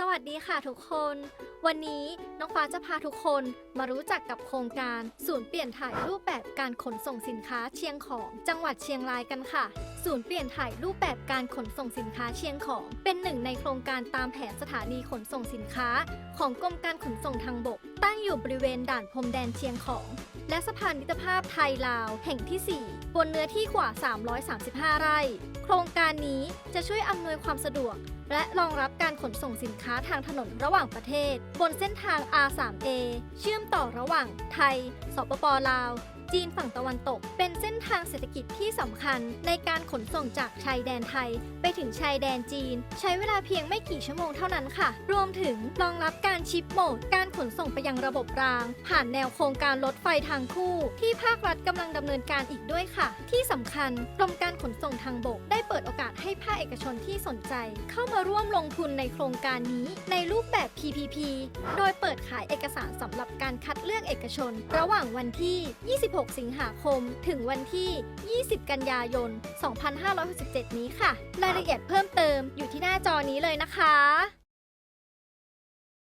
สวัสดีค่ะทุกคน วันนี้น้องฟ้าจะพาทุกคนมารู้จักกับโครงการศูนย์เปลี่ยนถ่ายรูปแบบการขนส่งสินค้าเชียงของ จังหวัดเชียงรายกันค่ะ ศูนย์เปลี่ยนถ่ายรูปแบบการขนส่งสินค้าเชียงของ เป็นหนึ่งในโครงการตามแผนสถานีขนส่งสินค้า ของกรมการขนส่งทางบก ตั้งอยู่บริเวณด่านพรมแดนเชียงของ และสะพานมิตรภาพไทยลาวแห่งที่ 4 บนเนื้อที่กว่า 335 ไร่ โครงการ นี้จะช่วยอำนวยความสะดวก และรองรับการขนส่งสินค้าทางถนนระหว่างประเทศ บนเส้นทาง R3A เชื่อมต่อระหว่างไทย สปปลาว จีนฝั่งตะวันตก เป็นเส้นทางเศรษฐกิจที่สำคัญในการขนส่งจากชายแดนไทย ไปถึงชายแดนจีน ใช้เวลาเพียงไม่กี่ชั่วโมงเท่านั้นค่ะ รวมถึงรองรับการชิปโหมด การขนส่งไปยังระบบราง ผ่านแนวโครงการรถไฟทางคู่ ที่ภาครัฐกำลังดำเนินการอีกด้วยค่ะ ที่สำคัญกรมการขนส่งทางบก ภาคเอกชนที่สนใจเข้ามาร่วมลงทุนในโครงการนี้ในรูปแบบ PPP โดยเปิดขายเอกสารสำหรับการคัดเลือกเอกชน ระหว่างวันที่ 26 สิงหาคม ถึงวันที่ 20 กันยายน 2567 นี้ค่ะ รายละเอียดเพิ่มเติมอยู่ที่หน้าจอนี้เลยนะคะ